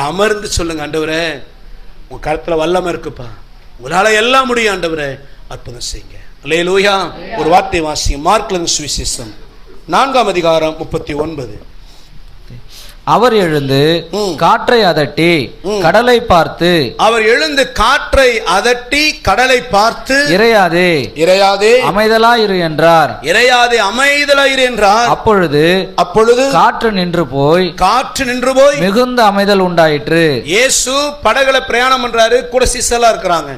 அமர்ந்து சொல்லுங்க ஆண்டவரே. உங்கள் கருத்தில் வல்லமை இருக்குப்பா. உங்களால் எல்லாம் முடியும் ஆண்டவரே. அற்புதம் செய்யுங்க. அல்லேலூயா. ஒரு வார்த்தை வாசிங்க மார்க்லன் சுவிசேஷம். நான்காம் அதிகாரம் முப்பத்தி ஒன்பது. அவர் எழுந்து. காற்றை அதட்டி. கடலை பார்த்து அவர் எழுந்து காற்றை அதட்டி கடலை பார்த்து இறையாதே இறையாதே. அமைதலாயிரு என்றார். இறையாதே அமைதலாயிரு என்றார். அப்பொழுது அப்பொழுது காற்று நின்று போய் காற்று நின்று போய் மிகுந்த அமைதல் உண்டாயிற்று. இயேசு படகுல பிரயாணம் பண்றாரு கூட சிசலா இருக்கிறாங்க.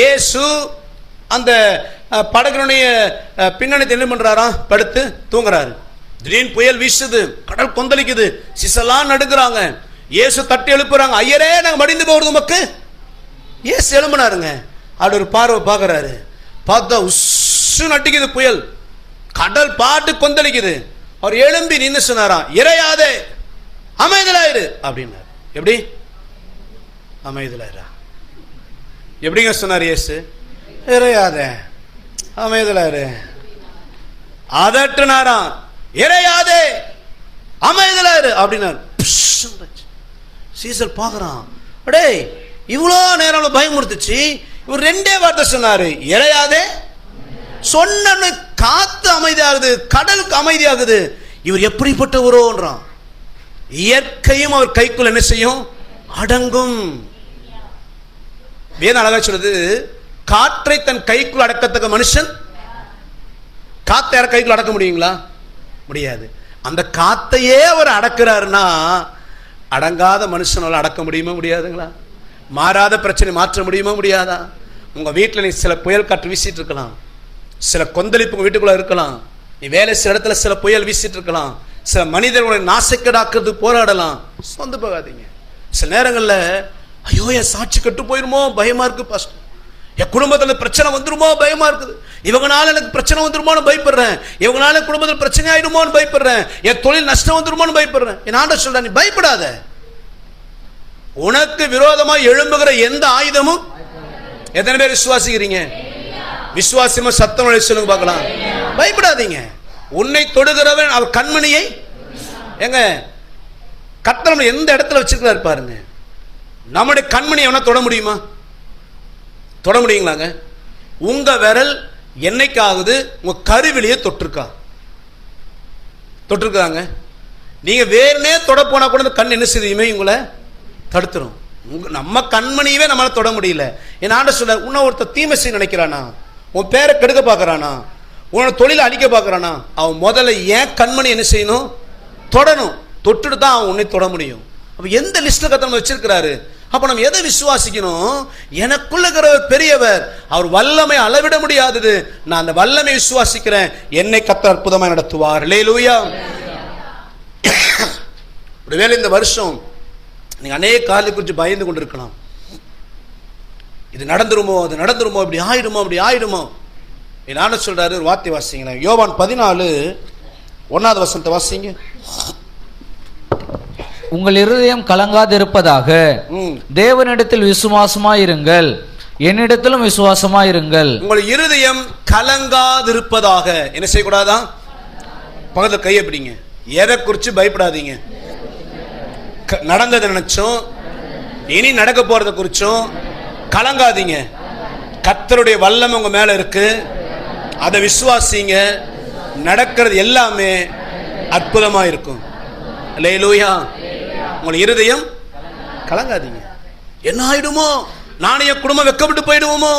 இயேசு அந்த படகுனுடைய பின்னணி என்ன பண்றாராம் படுத்து தூங்குறாரு. திடீர்னு புயல் வீசுது கடல் கொந்தளிக்குது சிசலாம் நடுக்கிறாங்க இயேசு தட்டி எழுப்புறாங்க ஐயரே நாங்கள் மடிந்து போகிறது உமக்கு? இயேசு எழும்புனாருங்க. அப்படி ஒரு பார்வை பார்க்குறாரு. பார்த்தா உஸ்ஸு நட்டிக்குது புயல். கடல் பாட்டு கொந்தளிக்குது. அவர் எழும்பி நின்று சொன்னாராம் இறையாதே அமைதலாயிரு அப்படின்னாரு. எப்படி? அமைதலாயிரா எப்படிங்க சொன்னார் இயேசு? இறையாதே அமைதலாயிரு அதட்டுனாராம். இறையாதே அமைதலாரு அப்படின்னாரு. சீசர் பார்க்குறான். அடே இவ்வளோ நேரம் பயமுறுத்துச்சு. இவர் ரெண்டே வார்த்தை சொன்னாரு. இறையாதே சொன்னு காத்து அமைதியாகுது கடலுக்கு அமைதியாகுது. இவர் எப்படிப்பட்டவரோன்றான். இயற்கையும் அவர் கைக்குள் என்ன செய்யும்? அடங்கும். வேதம் அழகா சொல்றது காற்றை தன் கைக்குள் அடக்கத்தக்க மனுஷன் காத்தை யார கைக்குள் அடக்க முடியுங்களா? முடியாது. அந்த காத்தையே அவர் அடக்கிறாருன்னா அடங்காத மனுஷனால் அடக்க முடியுமா முடியாதுங்களா? மாறாத பிரச்சனை மாற்ற முடியுமா முடியாதா? உங்கள் வீட்டில் நீ சில புயல் காற்று வீசிட்டு இருக்கலாம். சில கொந்தளிப்பு உங்கள் வீட்டுக்குள்ளே இருக்கலாம். நீ வேலை சில இடத்துல சில புயல் வீசிட்டு இருக்கலாம். சில மனிதர்களை நாசக்கடாக்குறது போராடலாம். சொந்து போகாதீங்க. சில நேரங்களில் ஐயோ என் சாட்சி கட்டு போயிருமோ? பயமாக இருக்கு பாஸ்டர். என் குடும்பத்தில் பிரச்சனை வந்துருமோ? பயமா இருக்குது. இவங்கனால எனக்கு பிரச்சனை வந்துருமோன்னு பயப்படுறேன். இவங்கனால குடும்பத்தில் பிரச்சனை ஆயிடுமோன்னு பயப்படுறேன். என் தொழில் நஷ்டம் வந்துருமோன்னு பயப்படுறேன். என் ஆண்டவர் சொல்றேன் நீ பயப்படாத. உனக்கு விரோதமா எழும்புகிற எந்த ஆயுதமும் எத்தனை பேர் விசுவாசிக்கிறீங்க? விசுவாசமா சத்தம் சொல்லுங்க பார்க்கலாம். பயப்படாதீங்க. உன்னை தொடுகிறவன் அவர் கண்மணியை எங்க கத்தனம் எந்த இடத்துல வச்சிருக்கிறாரு பாருங்க. நம்முடைய கண்மணி எவனா தொட முடியுமா? தொட முடியுங்களாங்க? உங்க விரல் என்னைக்காகுது உங்க கருவிலையே தொட்டிருக்கா? தொட்டிருக்காங்க நீங்க வேறனே தொட போனா கூட இந்த கண் என்ன செய்யுமே உங்களை தடுத்துரும். உங்கள் நம்ம கண்மணியவே நம்மளால் தொட முடியல. என் ஆண்ட சொல்ல உன்னை ஒருத்தர் தீமை செய்ய நினைக்கிறானா? உன் பேரை கெடுக்க பார்க்கறானா? உன்னோட தொழிலை அழிக்க பார்க்கறானா? அவன் முதல்ல ஏன் கண்மணி என்ன செய்யணும்? தொடணும். தொட்டுட்டு தான் அவன் உன்னை தொட முடியும். அப்ப எந்த லிஸ்ட்ல கத்த நம்ம வச்சிருக்கிறாரு? அப்போ நம்ம எதை விசுவாசிக்கணும்? எனக்குள்ள இருக்கிற பெரியவர் அவர் வல்லமை அளவிட முடியாதது. நான் அந்த வல்லமை விசுவாசிக்கிறேன். என்னை கத்த அற்புதமாக நடத்துவார். லேலூயா ஒருவேளை இந்த வருஷம் நீங்கள் அநேக காலை குறித்து பயந்து கொண்டிருக்கலாம். இது நடந்துருமோ அது நடந்துருமோ இப்படி ஆயிடுமோ அப்படி ஆயிடுமோ? என்ன சொல்றாரு ஒரு வார்த்தை வாசிங்களேன் யோவான் பதினாலு ஒன்னாவது வசனத்தை வாசிங்க. உங்கள் இருதயம் கலங்காதிருப்பதாக. தேவனிடத்தில் விசுவாசமாயிருங்கள் என்னிடத்திலும் விசுவாசமாயிருங்கள் உங்கள் இருதயம் கலங்காதிருப்பதாக. என்ன செய்யக்கூடாதா? பக்கத்தில் கையை பிடிங்க. எதை குறித்து பயப்படாதீங்க. நடந்ததை நினைச்சோம். இனி நடக்க போறத குறிச்சும். கலங்காதீங்க. கத்தருடைய வல்லமை உங்க மேல இருக்கு. அதை விசுவாசிங்க. நடக்கிறது எல்லாமே அற்புதமா இருக்கும். லேலூயா உங்கள் இருதயம்? கலங்காதீங்க. என்ன ஆயிடுமோ? நானும் என் குடும்பம் வெக்கப்பட்டு போயிடுவோமோ?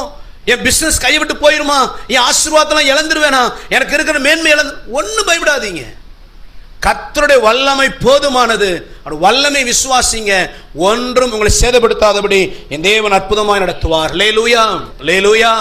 என் பிசினஸ் கையை விட்டு போயிடுமா என் ஆசீர்வாதம்லாம் இழந்துருவேனா? எனக்கு இருக்கிற மேன்மை இழந்து ஒன்றும் பயப்படாதீங்க. கர்த்தருடைய வல்லமை போதுமானது. அவர் வல்லமை விசுவாசிங்க. ஒன்றும் உங்களை சேதப்படுத்தாதபடி என் தேவன் அற்புதமாய் நடத்துவார். லேலூயா லேலூயா